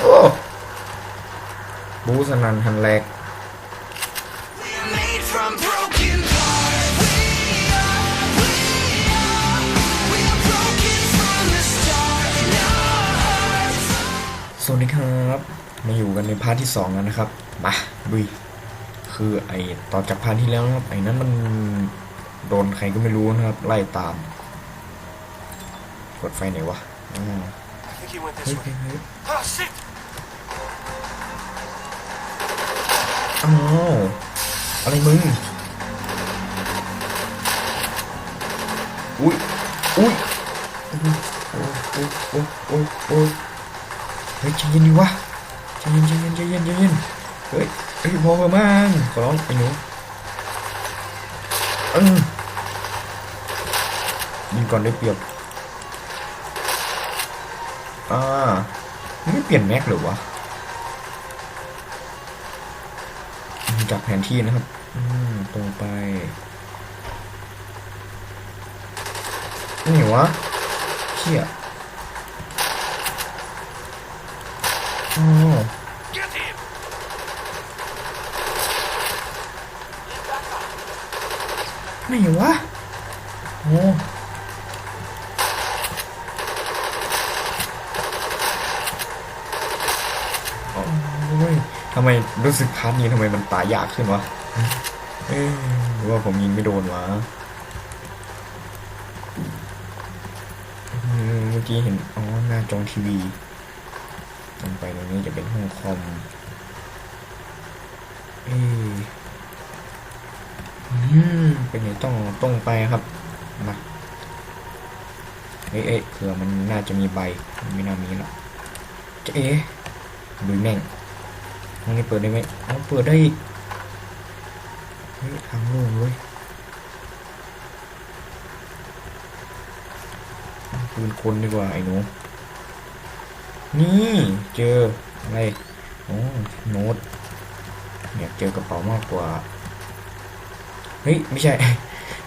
โอ้บูสนันหันแรก Made from broken parts. We are, we are, we are broken from the start. In our hearts. สวัสดีครับ มาอยู่กันในพาร์ทที่สองแล้วนะครับ มาดุยคือไอ้ต่อจากพาร์ทที่แล้วนะครับไอ้นั้นมันโดนใครก็ไม่รู้นะครับ ไล่ตาม กดไฟไหนวะอ่า I think he went เฮ้ย this เฮ้ way. ย อ้าวอะไรมึง อุ้ย อุ้ยโอ้ยโอ้ยโอ้ยโอ้ยโอ้ยเฮ้ยใจเย็นดิวะใจเย็นใจเย็นใจเย็นใจเย็นเฮ้ยเฮ้ยพอเถอะมั่งขอร้องไอ้หนูเออยิงก่อนได้เปรียบอ่าไม่เปลี่ยนแม็กหรือวะ จากแผนที่นะครับ อืมตรงไปนี่วะเชี่ยโอ้ไม่วะโอ้โอ้ยทำไม รู้สึกพาร์ทนี้ทำไมมันตายยากขึ้นวะหรือว่าผมยิงไม่โดนวะเมื่อกี้เห็นอ๋อหน้าจอทีวีลงไปตรงนี้จะเป็นห้องคอมเอืมเป็นไงต้องต้องไปครับมาเอ๊ะเอ๊ะเผื่อมันน่าจะมีใบไม่น่ามีหรอกจะเอ๊ะดูแม่ง ห้องนี้เปิดได้ไหมอ๋อเปิดได้อีกเฮ้ยทางโล่งเว้ยปืนคนดีกว่าไอ้หนู นี่เจออะไรโอ้โน้ตอยากเจอกระเป๋ามากกว่า เฮ้ย ไม่ใช่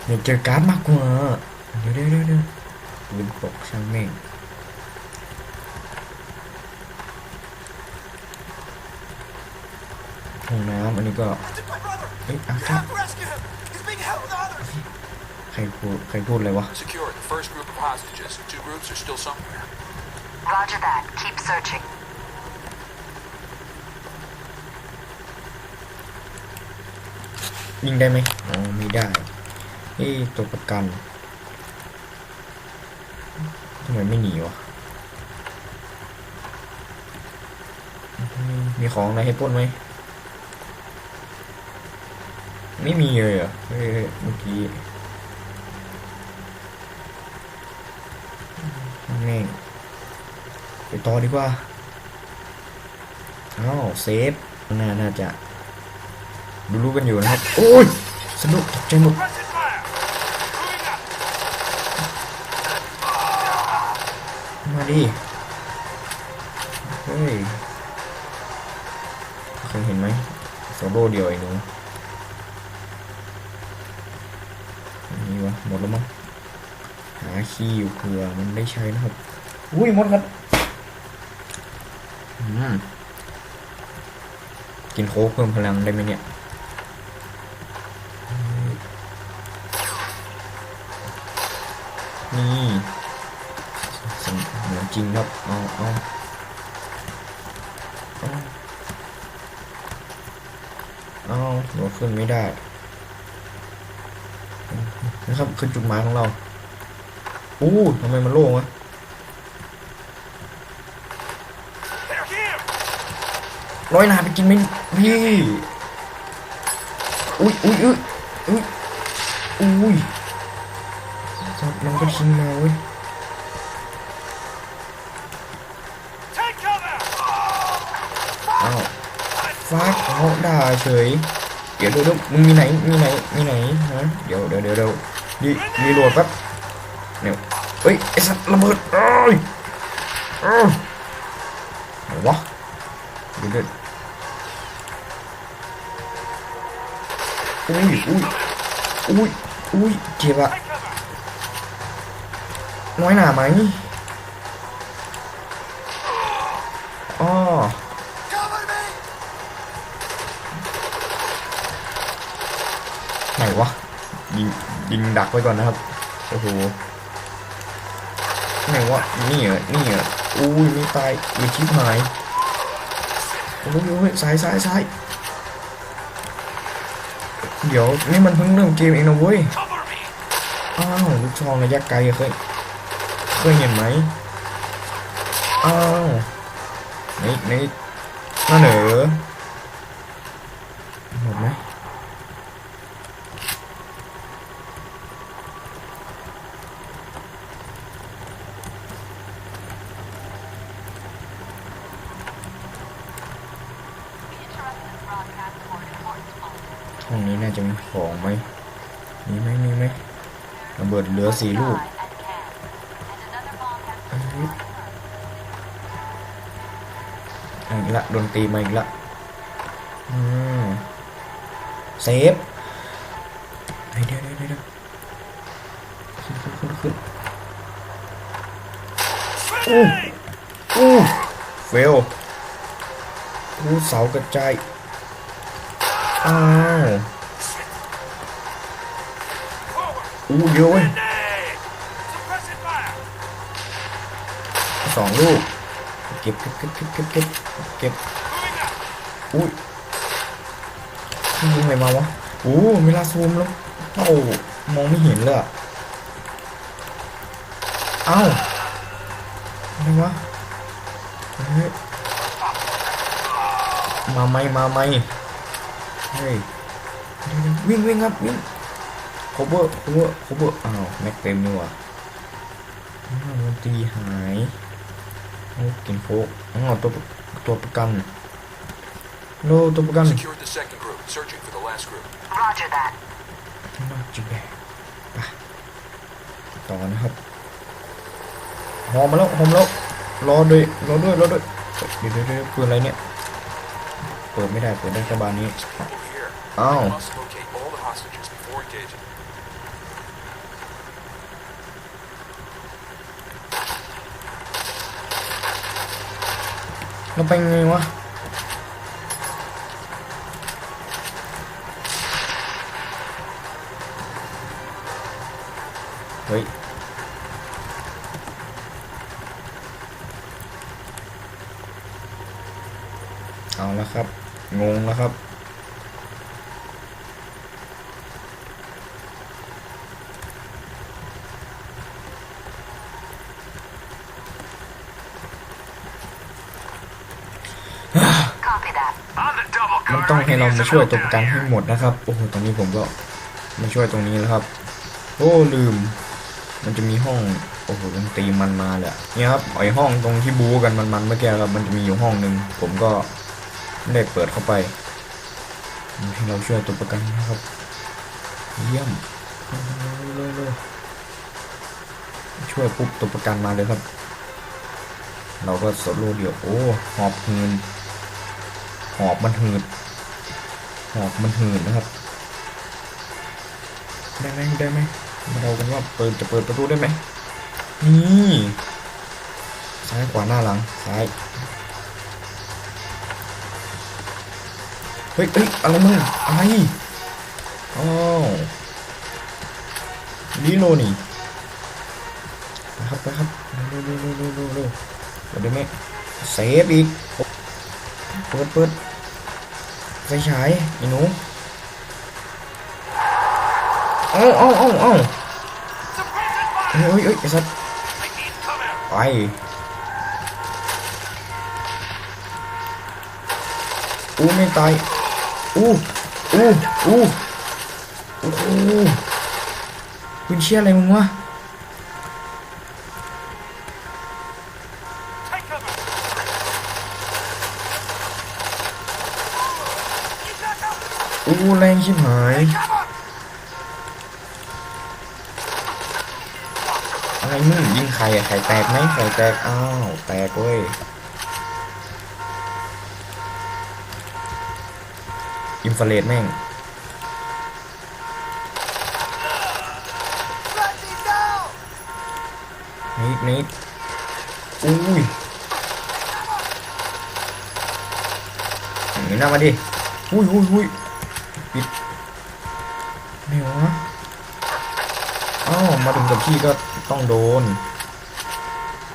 อยากเจอการ์ดมากกว่า เดี๋ยวเดี๋ยวเดี๋ยวปืนตกช่างแม่ง ห้องน้ำอันนี้ก็ Did my brother! เฮ้ยอา You กาศ have to rescue him! He's being held with others! ใครพูดใครพูดเลยวะ Secured the first group of hostages. Two groups are still somewhere. Roger that. Keep searching. ยิงได้ไหมอ๋อไม่ได้เอ้ตัวประกันทำไมไม่หนีวะ มีของอะไรให้ปล้นไหม ไม่มีเลยเหรอะเฮ้ยเมื่อกี้แม่งไปต่อดีกว่าอ้าวเซฟน่าน่าจะดูรู้กันอยู่นะครับ โอ้ย สนุกตกใจหมดมาดิ เฮ้ยเคยเห็นไหมโซโล่เดียวไอ้หนูอันนี่ วะหมดแล้วมั้งหาคีย์อยู่เผื่อมันได้ใช้นะครับอุ้ยหมดครับอืมกินโค้กเพิ่มพลังได้ไหมเนี่ยนี่สมเหมือนจริงครับ เอาเอาเอาเอาหัวขึ้นไม่ได้ นะครับคือจุดหมายของเราอู้ทำไมมันโล่งวะร้อยนาไปกินไหมพี่อุ้ยอุ้ยอุ้ยอุ้ยอุ้ยสัตว์มันก็ทิ้งมาเว้ย Take cover! อ้าวฟักเอาด่าเฉยเดี๋ยวเดี๋ยวเดี๋ยวมึงมีไหนมีไหนมีไหนฮะเดี๋ยวเดี๋ยวเดี๋ยว รีรีโหลดแป๊บเนี่ยเฮ้ยไอ้สัตว์ระเบิดเอ้ยเอ้ยวเดูดิอุ้ยอุ้ยอุ้ยอุ้ยเจ็บอะน้อยหนาไหมอ๋อไหนวะ ยิงยิงดักไว้ก่อนนะครับโอ้โหไหนวะนี่เหรอนี่เหรออุ้ยไม่ตายมีชิบหายโอ้ยโอ้ยซ้ายซ้ายซ้ายเดี๋ยวนี่มันเพิ่งเริ่มเกมเองนะเว้ยอ้าวลูกซองระยะไกลเคยเคยเห็นไหมอ้าวนี่นี่น่าเหนอหมดไหม ห้องนี้น่าจะมีของไหม มีไหมมีไหมระเบิดเหลือสี่ลูกเอ้ยเอีกละโดนตีมาอีกละอืมเซฟเฮ้ยเดี๋ยวเดี๋ยวเดี๋ยวขึ้นขึ้นขึ้นขึ้นอู้อู้เฟลอู้เสากระจายอ้าวอู้เยอะเว้ยสองลูก เก็บเก็บเก็บเก็บเก็บเก็บเก็บอุ้ยยิงอะไรมาวะโอ้เวลาซูมแล้วเอ้ามองไม่เห็นเลยอะเอ้าอะไรวะเฮ้ยมาไหมมาไหมเฮ้ยวิ่งวิ่งครับวิ่ง cover cover cover อ้าวแม็กเต็มนี่วะอ้าวดนตีหาย กินโฟกอ้าวตัวตัวประกันโลตัวประกัน Secured the second group. Searching for the last group. Roger that. น่าจะแบกไปต่อนะครับหอมมาแล้วหอมแล้วรอด้วยรอด้วยรอด้วยเดี๋ยวเดี๋ยวเดี๋ยวปืนอะไรเนี่ยเปิดไม่ได้เปิดได้แค่บานนี้ People here. Oh. เราไปไงวะเฮ้ยเอาละครับ งงแล้วครับ Copy that. On the double มันต้องให้ เรามาช่วยตัวประกันให้หมดนะครับ โอ้โหตอนนี้ผมก็มาช่วยตรงนี้แล้วครับ โอ้ลืม มันจะมีห้อง โอ้โหดนตรีมันมาเลยอะเนี่ยครับไอห้องตรงที่บู๊กันมันๆเมื่อกี้ครับ มันจะมีอยู่ห้องหนึ่งผมก็ไม่ได้เปิดเข้าไปให้เราช่วยตัวประกันนะครับ เยี่ยมเร็วๆช่วยปุ๊บตัวประกันมาเลยครับ เราก็สโลว์เดียว โอ้ หอบเงินหอบมันหืด หอบมันหืดนะครับ ได้ไหมได้ไหมมาเรากันว่าเปิดจะเปิดประตูได้ไหมนี่ซ้ายขวาหน้าหลังซ้ายเฮ้ยเฮ้ยอะไรมึงอะไรอ้าวลีโลนี่นะครับไปครับเร็วเร็วเร็วเร็วเร็วเร็วเปิดได้ไหมเซฟอีกเปิดเปิด ไฟฉายไอ้หนูเอ้าเอ้าเอ้าเอ้าเฮ้ยเฮ้ยเฮ้ยไอ้สัตว์ไปอู้ไม่ตายอู้อู้อู้โอ้คุณเชี่ยอะไรมึงวะ up! อู้แรงชิบหายอะไรมึงยิงไข่อะไข่แตกไหมไข่แตกอ้าวแตกเว้ยอินฟราเรดแม่งนิดนิดอุ้ยหนีหน้ามาดิอุ้ยอุ้ยอุ้ย ปิดไม่วะมาถึงกับพี่ก็ต้องโดน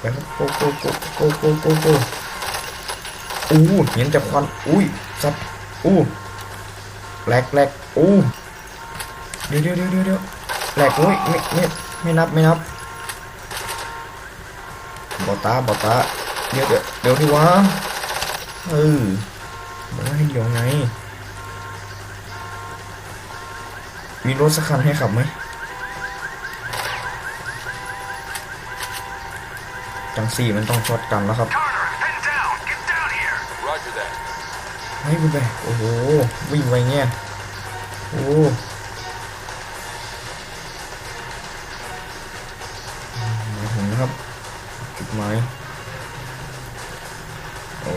ไปครับโกโกโกโกโกโกโกอู้เห็นจากควันอุ้ยสัตว์อู้แหลกแหลกอู้เดี๋ยวเดี๋ยวเดี๋ยวเดี๋ยวแหลกอุ้ยไม่ไม่ไม่นับไม่นับบอตาบอตาเดี๋ยวเดี๋ยวเดี๋ยวดิวะเออบอกว่าให้เดี๋ยวไง มีรถสักคันให้ขับไหมจังสี่มันต้องช็อตกันแล้วครับให้กูไปโอ้โห วิ่งไปเงี้ยโอ้มาถึงนะครับ จุดหมายโอ้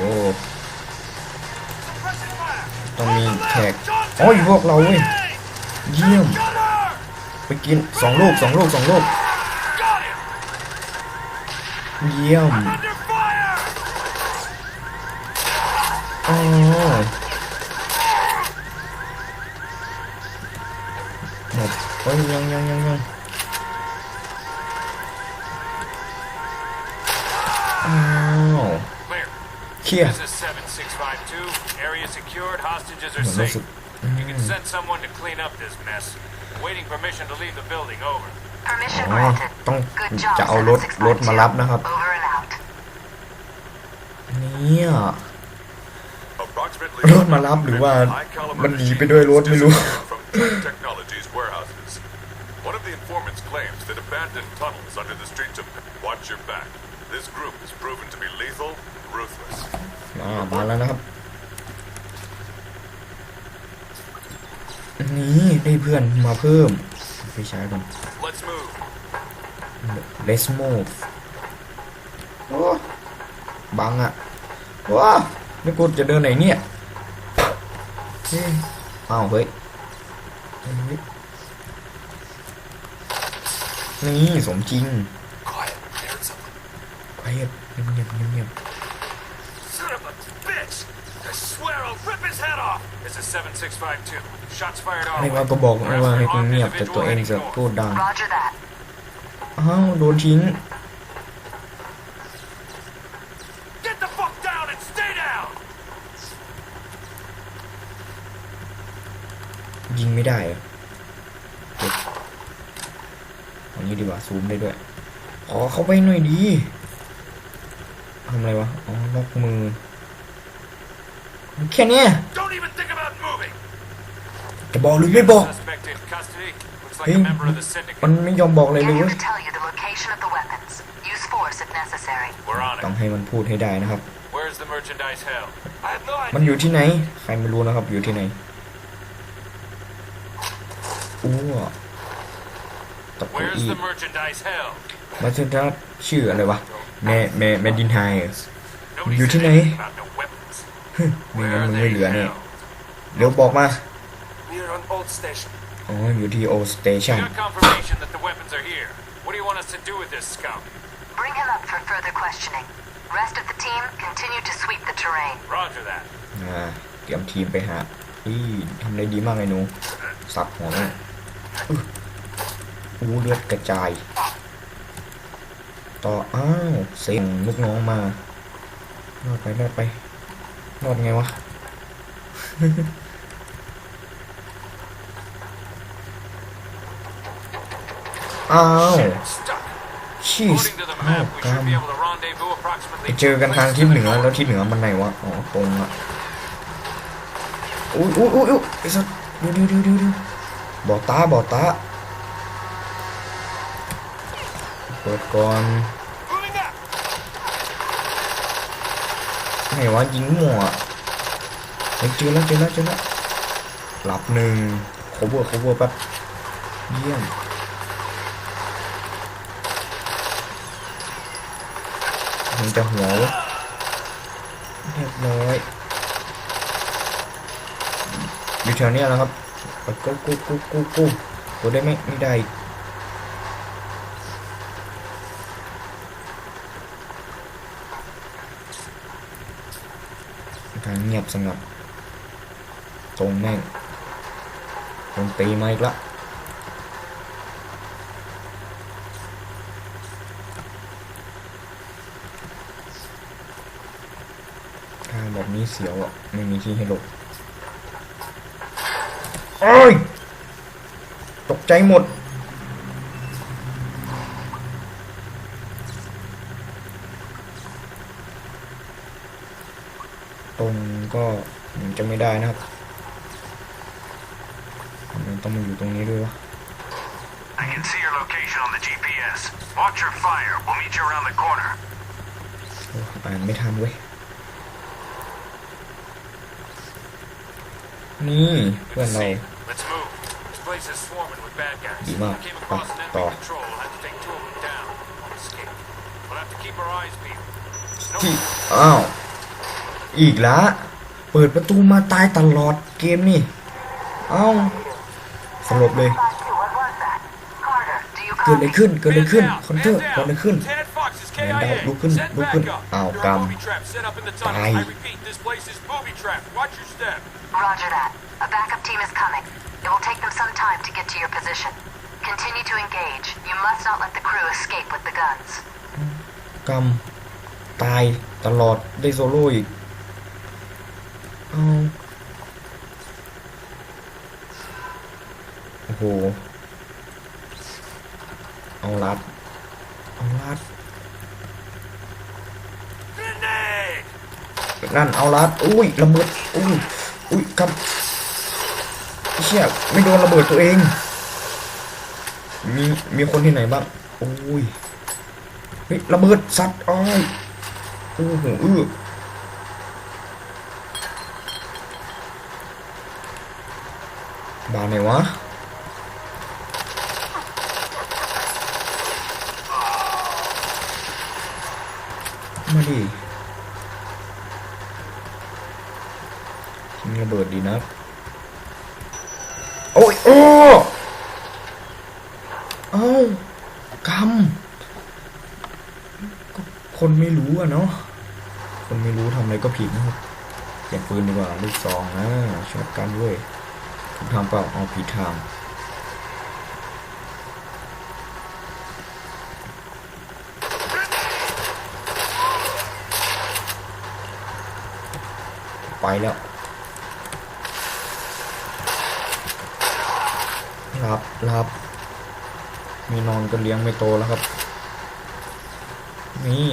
ต้องมี On the แขก left. John โอ้ยพวกเราเว้ย เยี่ยม Gunner. ไปกินสองลูกสองลูกสองลูก Got him. เยี่ยม Under fire. อ๋อหมดโอ้ยยังยังยังยังอ้าว Clear. เคลียร์ This is 7652. Area secured. Hostages เห are มือนรู้ safe. สึก You can send someone to clean up this mess. Waiting permission to leave the building. Over. Permission อ๋อ granted. ต้อง Good job, จะเอารถรถมารับนะครับ Over and out. เนี่ย Approximately รถมารับหรือว่ามันหนีไปด้วยรถไม่รู้ from Trend Technologies warehouses. One of the informants claims that abandoned tunnels under the streets of Watch your back. This group is proven to be lethal, ruthless. อ่ามาแล้วนะครับ นี่ได้เพื่อนมาเพิ่มไปใช้กัน Let's move. Let's move โอ้บังอะว้าแล้วกูจะเดินไหนเนี่ยเฮ้ยอ้าวเฮ้ยเฮ้ยนี่สมจริง Quiet. I heard something. ไปเงียบเงียบเงียบเงียบ Son of a bitch. I swear I'll rip his head off. This is 7652. Shots fired ให้ our ว่า way. ก็บอกไม่ We're ว่าให้ after กู armed เงียบแต่ individual ตัวเอง heading จะ north. พูดดัง Roger that. อ้าวโดนทิ้ง Get the fuck down and stay down. ยิงไม่ได้เหรอเก็บเอันนี้ดีกว่าซูมได้ด้วย ขอเข้าไปหน่อยดีทำอะไรวะ อ๋อล็อกมือ แค่เนี้ บอกหรือไม่บอก Suspect in custody. Looks like Hey, a member of the syndicate. มันไม่ยอมบอกอะไร Get เลย him เว้ย to tell you the location of the weapons. Use force if necessary. We're on ต้อง it. ให้มันพูดให้ได้นะครับ Where's the merchandise held? I have no มัน idea. อยู่ที่ไหน ใครไม่รู้นะครับ อยู่ที่ไหนอู้ตะกุ Where's อี the merchandise held? มาถึงถ้าชื่ออะไรวะแม่แม่แม่ดินไฮ Nobody You said tonight? anything about no weapons. ไม่ Where งั้น are มึงไม่ they เหลือเนี่ย held? เดี๋ยวบอกมา We're on old station. อ๋ออยู่ที่โอสเตชั We น got confirmation that the weapons are here. What do you want us to do with this scum? Bring him up for further questioning. Rest of the team continue to sweep the terrain. Roger that. อ่าเตรียมทีมไปหาอีทำได้ดีมากเลยหนูสับหัวแม่งอื้ออู้เลือดกระจาย ต่อ อ้าวเสียงลูกน้องมารอดไปรอดไปรอดไงวะ อ้าว Shit, it's stuck. ชีส According to the อ้าว map, we กรร should ม be able to rendezvous ไป approximately เจอกันทางทิศเหนือแล้วทิศเหนือมันไหนวะ อ๋อตรงอะอุ้ยอุ้ยอุ้ยอุ้ยไอ้สัสเดี๋ยวเดี๋ยวเดี๋ยวเดี๋ยวเดี๋ยวบอกตาบอกตาเปิดก่อน Moving up. ไหนวะยิงมั่วเฮ้ยเจอแล้วเจอแล้วเจอแล้วหลับหนึ่งโคเวอร์โคเวอร์แป๊บเยี่ยม มจะหัวเรียบร้อยอยู่แถวนี้ยนะครับไปกูกูกูกูกูกูได้ไหมไม่ได้กทางเงียบสงบตรงแม่งตรงตีมาอีกละ แบบ นี้เสียวอะ ไม่มีที่ให้หลบโอ้ย ตกใจหมด ตรงก็มันจะไม่ได้นะครับมันต้องมาอยู่ตรงนี้ด้วยวะ I can see your location on the GPS. Watch your fire. We'll meet you around the corner. โอ้อ่านไม่ทันเว้ย นี่เพื่อนเรา See, let's move. This place is swarming with bad guys. Di ba? I came across an To. enemy control. We'll have to take two of them down. On escape. We'll have to keep our eyes peeled. No ที่อ้าว อีกละเปิดประตูมาตายตลอดเกมนี่ เอ้าสลบเลย What was that? Carter, do you เกิดอะไร copy? ขึ้น เกิดอะไร Man ขึ้น down, คอนเทอร์ man เกิด down. อะไรขึ้น Lieutenant Fox is Man down, KIA. looking, Send looking. back up. Ow, There are gum. booby traps set up in the tunnel. Aye. I repeat, this place is booby trapped. Watch your step. Roger that. A backup team is coming. It will take them some time to get to your position. Continue to engage. You must not let the crew escape with the guns. กรรม ตายตลอด ได้โซโล่อีก เอาโอ้โห นั่นเอาลัดอุ้ยระเบิดอุ้ยอุ้ยกำเชี่ยไม่โดนระเบิดตัวเอง มีมีคนที่ไหนบ้างอุ้ยเฮ้ยระเบิดสัตว์อ้อยโอ้โหอื้อบานไหนวะมาดิทิ้ง ระเบิดดีนะ โอ้ยโอ้เอ้ากำก็คนไม่รู้อะเนาะคนไม่รู้ทำอะไรก็ผิดนะครับเสียปืนดีกว่าลูกซองนะช็อตกันด้วยถูกทำเปล่าเอาผิดทางไปแล้ว รับรับมีนอนก็เลี้ยงไม่โตแล้วครับ นี่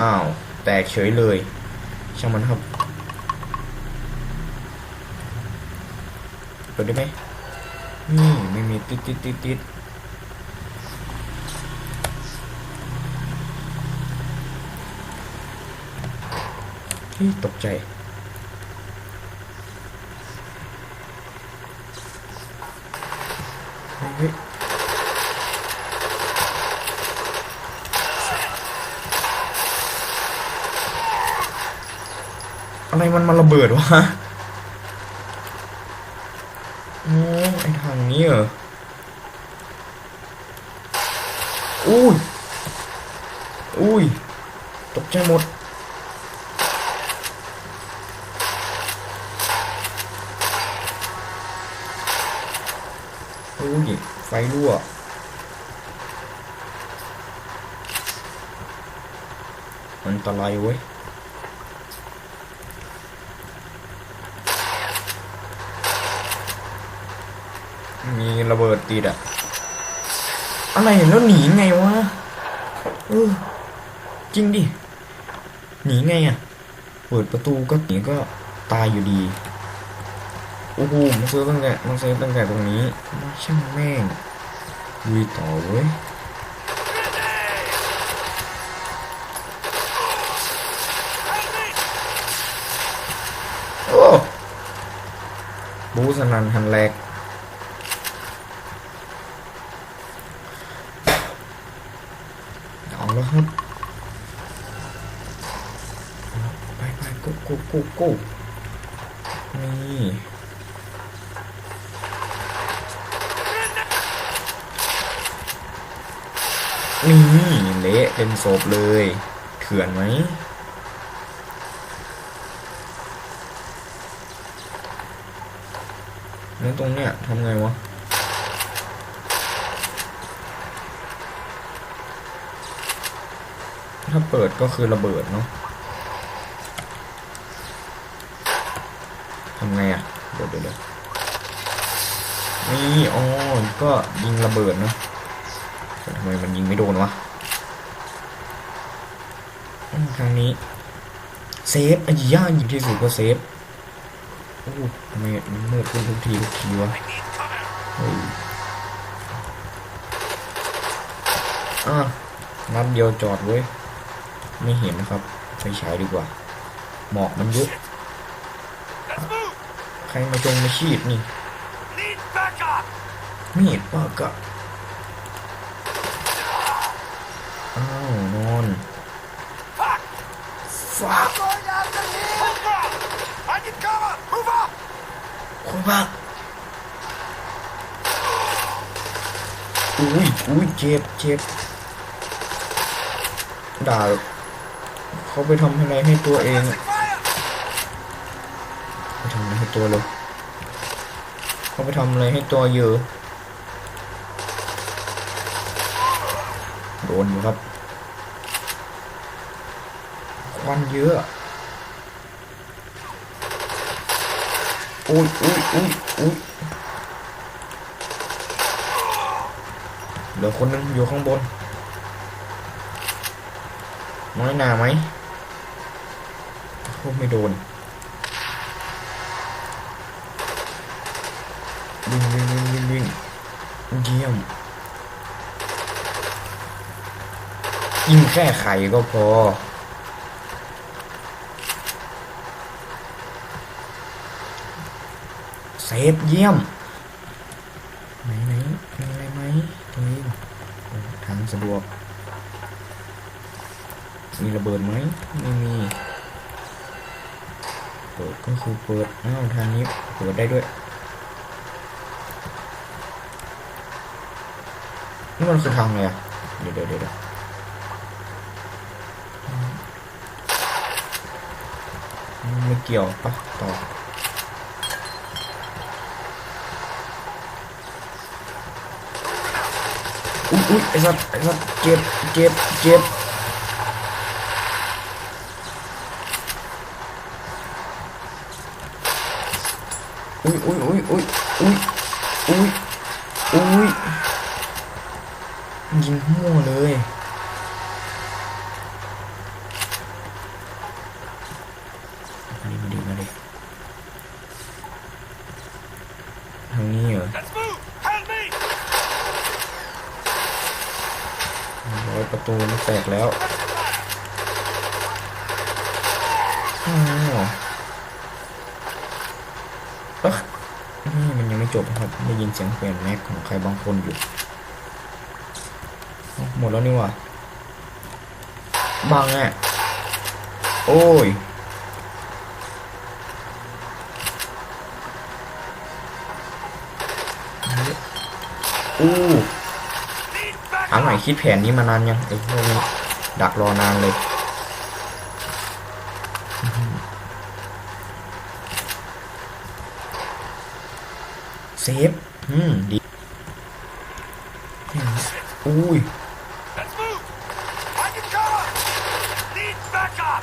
อ้าว แตกเฉยเลย ช่างมันครับเปิดได้ไหมนี่ไม่มีติดติดติดติดที่ตกใจ เฮ้ย อะไรมันมาระเบิดวะโอ้ไอทางนี้เหรออุ้ย อุ้ย ตกใจหมด อุ้ย ไฟรั่ว อันตรายเว้ย มีระเบิดติดอะอะไรแล้วหนีไงวะเออจริงดิ หนีไงอะเปิดประตูก็หนีก็ตายอยู่ดีโอ้โหมันซื้อตั้งแต่มันซื้อตั้งแต่ตรงนี้ช่างแม่งลุยต่อเว้ยโอ้บูสนันหันแหลก เอาแล้วครับ ไปไปกุ๊ กุ๊กนี่นี่เละเป็นศพเลยเถื่อนไหมแล้วตรงเนี้ยทำไงวะถ้าเปิดก็คือระเบิดเนาะ นี้อ๋อก็ยิงระเบิดนะทำไมมันยิงไม่โดนวะอืมทางนี้เซฟไอ้ย่ายิงที่สุดก็เซฟโอ้ทำไมมันมืดขึ้นทุกทีทุกทีวะเฮ้ยอะนัดเดียวจอดเว้ย ไม่เห็นนะครับ ไปฉายดีกว่า หมอกมันเยอะ ใครมาจงมาชีดนี่ Need backup! มีดปากอะอ้าวนอน Fuck! ฟัก Going after me! Hold ground! I need cover! Move up! คุณพักอุ้ยอุ้ยเจ็บเจ็บด่าเขาไปทำอะไรให้ตัวเองอะ Fire! ไป ทำอะไรให้ตัวเลยเขาไปทำอะไรให้ตัวเยอะโดนอยู่ครับควันเยอะอุ้ยอุ้ยอุ้ยอุ้ยเหลือคนนึงอยู่ข้างบนน้อยหนาไหมโอ้ไม่โดน วิ่งวิ่งวิ่งวิ่งวิ่งเยี่ยม ยิงแค่ไข่ก็พอ เซฟเยี่ยม ไหนไหนมีอะไรไหมตัวเองโอ้ทางสะดวก มีระเบิดไหมไม่มีเปิดก็คือเปิดอ้าวทางนี้เปิดได้ด้วย นี่มันคือทางไรอะเดี๋ยวเดี๋ยวเดี๋ยวไม่เกี่ยวปะต่ออุ้ยอุ้ยไอ้สัตว์ไอ้สัตว์เจ็บเจ็บเจ็บอุ้ยอุ้ยอุ้ยอุ้ยอุ้ยอุ้ยอุ้ย ยิงมั่วเลยมาดิมาดิมาดิทางนี้เหรอ Let's move! Help me! ร้อยประตูมันแตกแล้วอ้าวเอ๊ะนี่มันยังไม่จบนะครับ ได้ยินเสียงเปลี่ยนแม็กของใครบางคนอยู่เอ้า หมดแล้วนี่ว่าบังอะ โอ้ย อู้ Need backup! ถามหนคิดแผนนี้มานานยังไอ้พวกนี้ดักรอนานเลยเซฟ อืม ดีอุ้ย Let's move! I need cover! Need backup!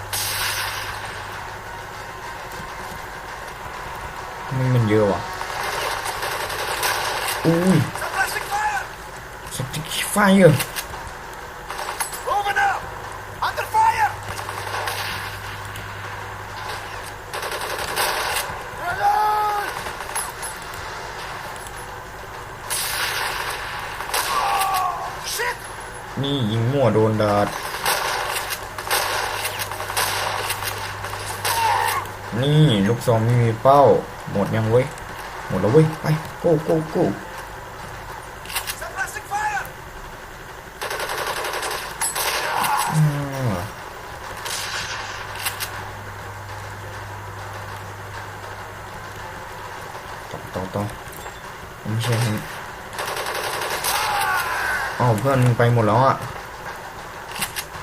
มันมันเยอะว่ะ อุ้ย Suppressing fire! ส ติ๊กไฟเออ Moving up! Under fire! Reload! Shit! นี่ยิงมั่วโดนดาด นี่ลูกซองไม่มีเป้า หมดยังเว้ย หมดแล้วเว้ย ไป โก้โก้โก้ Suppressing fire! อ่าต่อต่อต่อไม่ใช่ทางอ้าวเพื่อนไปหมดแล้วอะ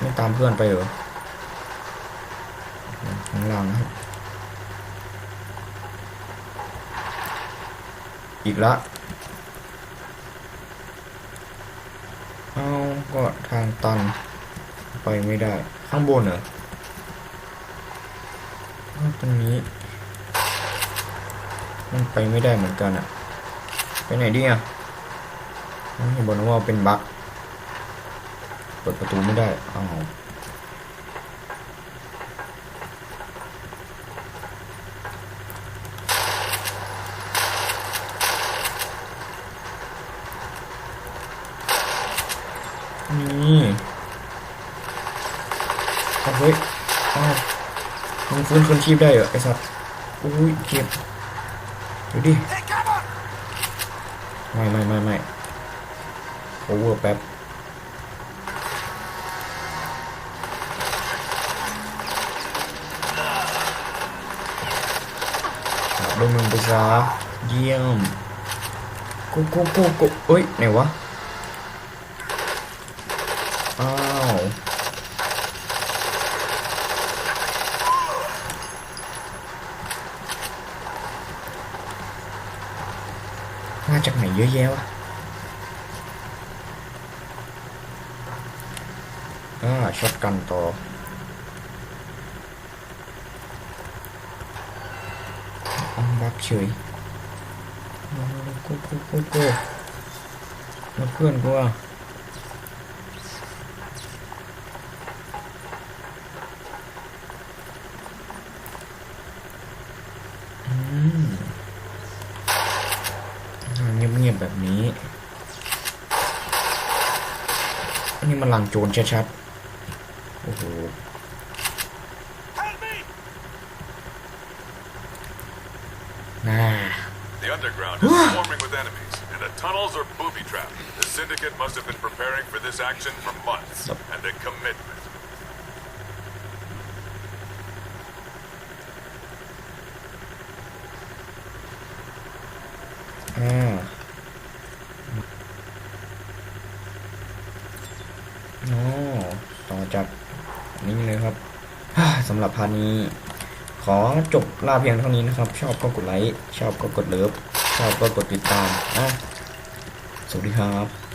ไม่ตามเพื่อนไปเหรอข้างล่างนะครับอีกละ เอาก็ทางตัน ไปไม่ได้ ข้างบนเหรอตรงนี้ มันไปไม่ได้เหมือนกันอะไปไหนดีอะเห็นบอกนว่าเป็นบั๊ก ปิดประตูไม่ได้อ้าวนี่เอาเฮ้ยอ้าวมึงฟื้นคืนชีพได้เหรอไอ้สัตว์อุ้ยเจ็บดูดิไม่ไม่ไม่ไม่โอเวอร์แป๊บ โดนมึงไปซะเยี่ยมกูกูกูกูเอ้ยไหนวะ อ้าว มาจากไหน เฉยกูกูกูกูแล้วเพื่อนกูอะอืมเงียบเงียบๆแบบนี้อันนี้มันหลังโจรชัดๆ โอ้โห น่า The underground is swarming with enemies, and the tunnels are booby trapped. The Syndicate must have been preparing for this action for months, Yep. and a commitment. อ่าโอ้ต่อจากนี้เลยครับฮ่าสำหรับพาร์ทนี้ ขอจบลาเพียงเท่านี้นะครับ ชอบก็กดไลค์ ชอบก็กดเลิฟ ชอบก็กดติดตามอะส วัสดีครับ